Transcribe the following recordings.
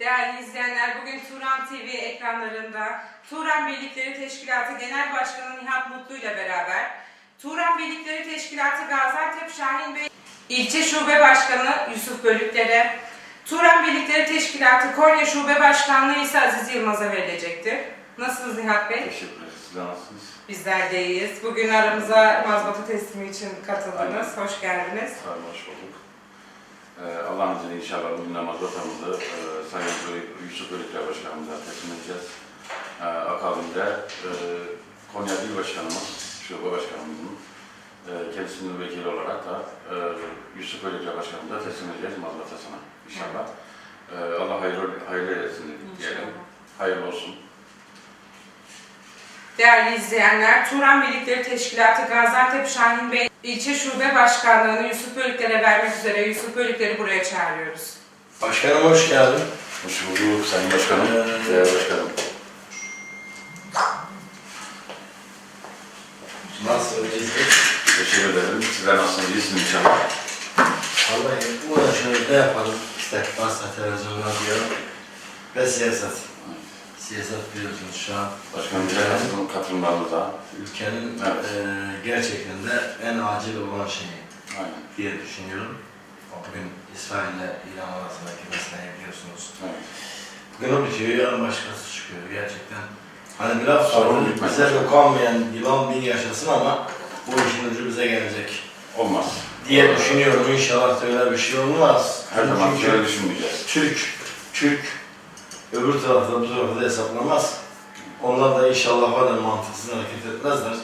Değerli izleyenler, bugün Turan TV ekranlarında Turan Birlikleri Teşkilatı Genel Başkanı Nihat Mutlu ile beraber Turan Birlikleri Teşkilatı Gaziantep Şahin Bey İlçe Şube Başkanı Yusuf Bölükler'e, Turan Birlikleri Teşkilatı Konya Şube Başkanlığı ise Aziz Yılmaz'a verilecektir. Nasılsınız Nihat Bey? Teşekkür ederiz. Siz nasılsınız? Bizler de iyiyiz. Bugün aramıza mazbata teslimi için katıldınız. Hoş geldiniz. Sağ olun, hoş bulduk. Ee, Allah'ın izniyle inşallah bugün namaz vatanımızı e, Sayın Yusuf Bölükler Başkanımıza teslim edeceğiz. Ee, akabinde e, Konya İl Başkanımız, Şube Başkanımızın e, kendisinin vekili olarak da Yusuf Bölükler Başkanımıza teslim edeceğiz mazbatasına inşallah. Ee, Allah hayırlı, hayırlı eylesin diyelim. Hayırlı olsun. Değerli izleyenler, Turan Birlikleri Teşkilatı Gaziantep Şahin Bey İlçe Şube Başkanlığı'nı Yusuf Bölükler'e vermek üzere Yusuf Bölükler'i buraya çağırıyoruz. Başkanım hoş geldin. Hoş bulduk Sayın Başkanım, Ee, değerli başkanım. Nasıl iyisin? Teşekkür ederim. Sizler nasılsınız? İyisiniz inşallah. Vallahi uğraşıyoruz ne yapalım? İşte varsa televizyon, radyo ve siyaset. Siyaset biliyorsunuz şu an Başkanım bize katılım, katılımlarınıza. ülkenin Evet. eee, gerçekten de en acil olan şeyi Aynen. diye düşünüyorum. Bugün İsrail'le İran arasındaki meseleyi biliyorsunuz. Evet. Bugün o bitiyor, yarın başkası çıkıyor gerçekten. Hani bir laf Sorun bize dokunmayan yılan bin yaşasın ama bu işin ucu bize gelecek. Olmaz. diye düşünüyorum. İnşallah da öyle bir şey olmaz. Her zaman şöyle düşünmeyeceğiz. Türk, Türk öbür tarafta bu tarafta da hesaplamaz. Onlar da inşallah kadar mantıksız hareket etmezler.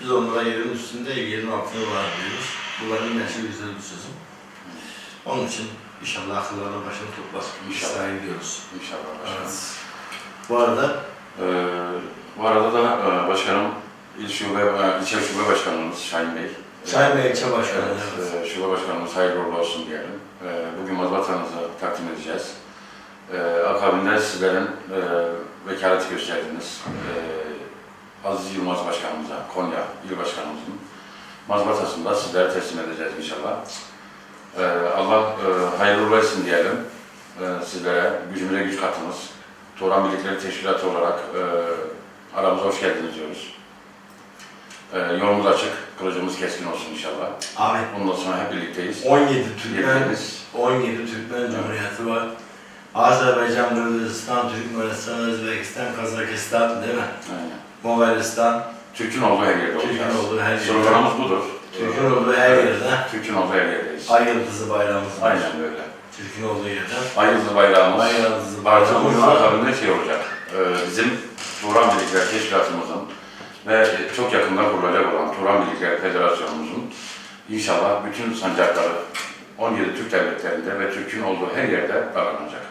Biz onlara yerin üstünde, yerin altında var diyoruz. Bunların neşe güzel bir sözüm. Onun için inşallah akıllarına başını toplar. İnşallah. İsrail diyoruz. İnşallah başkanım. Evet. Bu arada Ee, bu arada da e, başkanım, İl Şube, e, İlçe Şube Başkanımız Şahin Bey. Sayın Bey ilçe başkanı. Evet, evet. e, Şube Başkanımız hayırlı olsun diyelim. E, bugün mazbatanızı takdim edeceğiz. E, akabinde sizlerin e, vekalet gösterdiniz. E, Aziz Yılmaz Başkanımıza, Konya İl Başkanımızın mazbatasını da sizlere teslim edeceğiz inşallah. E, Allah e, hayırlı olsun diyelim. E, sizlere gücümüze güç katınız. Turan Birlikleri Teşkilatı olarak e, aramıza hoş geldiniz diyoruz. E, yolumuz açık, kılıcımız keskin olsun inşallah. Ahmet Bundan sonra hep birlikteyiz. 17 Türkmen Yetkiniz. 17 Türkmen Cumhuriyeti var. Azerbaycan, Gürcistan, Türkmenistan, Özbekistan, Kazakistan değil mi? Aynen. Moğolistan, Türk'ün olduğu her yerde Türk'ün olacağız. olduğu her yerde. Sloganımız budur. Türk'ün olduğu her Evet. yerde. Türk'ün olduğu her yerdeyiz. Ay yıldızı bayrağımız var. Aynen öyle. Türk'ün olduğu yerde. Ay yıldızı bayrağımız. Ay yıldızı Artık bugün bayrağımız akabinde şey olacak. Ee, bizim Turan Birlikler Teşkilatımızın ve çok yakında kurulacak olan Turan Birlikler Federasyonumuzun inşallah bütün sancakları 17 Türk devletlerinde ve Türk'ün olduğu her yerde davranacak.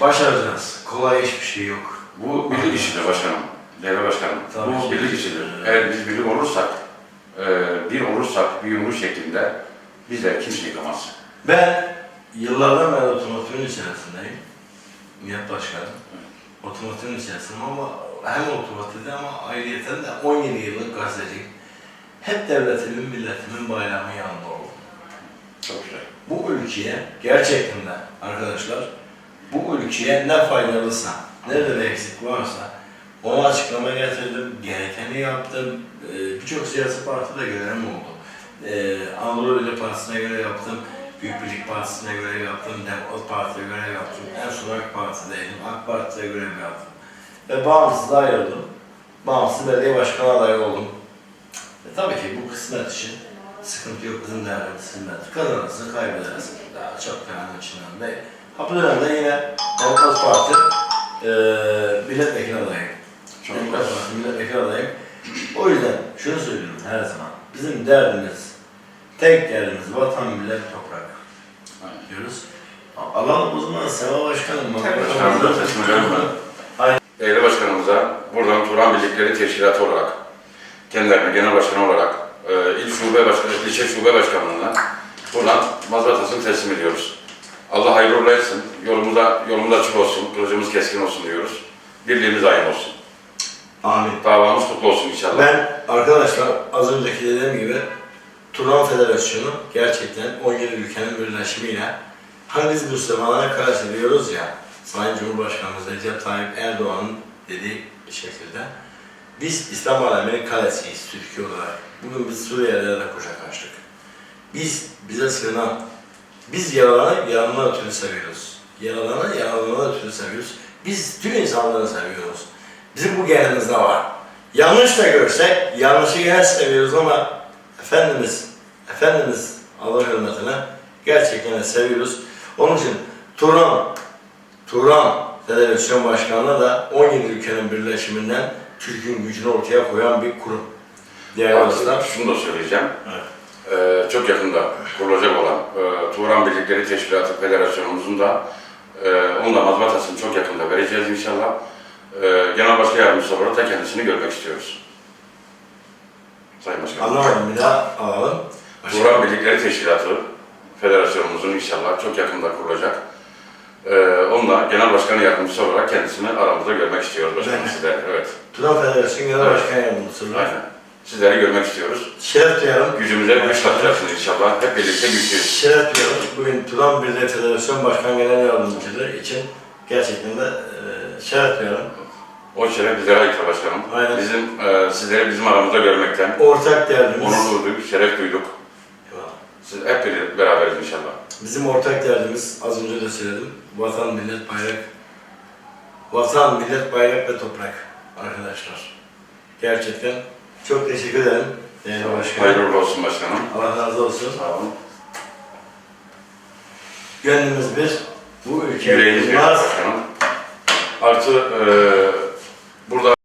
Başaracağız. Kolay hiçbir şey yok. Bu birlik işidir başkanım, devlet başkanım. Tabii Bu ki. birlik işidir. Eğer biz birlik olursak, e, bir olursak, bir yumruş şeklinde bizler kimse yıkamaz. Ben yıllardan beri otomotivin içerisindeyim. Nihat Başkanım. Otomotivin içerisindeyim ama hem otomotivde ama ayrıyeten de 17 yıllık gazeteciyim. Hep devletimin, milletimin bayrağının yanında oldum. Çok güzel. bu ülkeye gerçekten de arkadaşlar bu ülkeye ne faydalısa, nerede eksik varsa onu açıklama getirdim, gerekeni yaptım. Ee, Birçok siyasi partide görevim oldu. Ee, Anadolu Birliği Partisi'ne göre yaptım, Büyük Birlik Partisi'ne göre yaptım, Demokrat Parti'ye göre yaptım, en son AK Parti'deydim, AK Parti'de görev yaptım. Ve bağımsız ayrıldım. Bağımsız belediye başkanı adayı oldum. E, tabii ki bu kısmet işi. Sıkıntı yok bizim derdimiz hizmet. Kazanırsın, kaybedersin. Daha çok önemli içinden değil. Ha bu dönemde yine Demokrat Parti e, milletvekili adayım. Çok Demokrat. Parti milletvekili adayım. O yüzden şunu söylüyorum her zaman. Bizim derdimiz, tek derdimiz vatan, millet, toprak Aynen. diyoruz. Alalım o zaman Seva Başkanım. Başkanımıza ederim ben. Değerli başkanımıza buradan Turan Birlikleri Teşkilatı olarak, kendilerine genel başkan olarak, e, il şube başkanı, ilçe şube başkanlığına buradan mazbatasını teslim ediyoruz. Allah hayırlı uğurlu etsin. Yolumuza, yolumuz açık olsun, kılıcımız keskin olsun diyoruz. Birliğimiz ayın olsun. Amin. Davamız kutlu olsun inşallah. Ben arkadaşlar az önceki dediğim gibi Turan Federasyonu gerçekten 17 ülkenin birleşimiyle Hani biz Müslümanlara kara seviyoruz ya, Sayın Cumhurbaşkanımız Recep Tayyip Erdoğan'ın dediği şekilde biz İslam aleminin kalesiyiz Türkiye olarak. Bugün biz Suriyelilere de kucak açtık. Biz, bize sığınan, biz yaralanı yalanına ötürü seviyoruz. Yaralanı yalanına ötürü seviyoruz. Biz tüm insanları seviyoruz. Bizim bu genimizde var. Yanlış da görsek, yanlışı gene seviyoruz ama Efendimiz, Efendimiz Allah hürmetine gerçekten seviyoruz. Onun için Turan, Turan Federasyon Başkanı'na da 17 ülkenin birleşiminden Türk'ün gücünü ortaya koyan bir kurum. Değerli dostlar. Şunu da söyleyeceğim. Evet. Ee, çok yakında kurulacak olan e, Turan Birlikleri Teşkilatı Federasyonumuzun da e, onun da mazbatasını çok yakında vereceğiz inşallah. E, Genel Başkan Yardımcısı olarak da kendisini görmek istiyoruz. Sayın Başkanım. Anlamadım bir daha alalım. Turan Birlikleri Teşkilatı Federasyonumuzun inşallah çok yakında kurulacak. E, onun da Genel Başkan Yardımcısı olarak kendisini aramızda görmek istiyoruz başkanım sizler. Evet. Turan Federasyonu Genel Evet. Başkan Yardımcısı. Aynen. Sizleri görmek istiyoruz. Şeref duyarım. Gücümüze güç katacaksınız inşallah. Hep birlikte güçlüyüz. Şeref duyuyorum. Bugün Turan Birliği Federasyon Başkan Genel Yardımcılığı için gerçekten de e, şeref duyuyorum. O şeref bizlere ait başkanım. Aynen. Bizim, e, sizleri bizim aramızda görmekten Ortak derdimiz, onur duyduk, şeref duyduk. Siz hep bir beraberiz inşallah. bizim ortak derdimiz az önce de söyledim. Vatan, millet, bayrak. Vatan, millet, bayrak ve toprak arkadaşlar. Gerçekten çok teşekkür ederim. Değerli başkanım. Hayırlı olsun başkanım. Allah razı olsun. Sağ olun. Gönlümüz bir. Bu ülke Yüreğiniz bir başkanım. Artı e, burada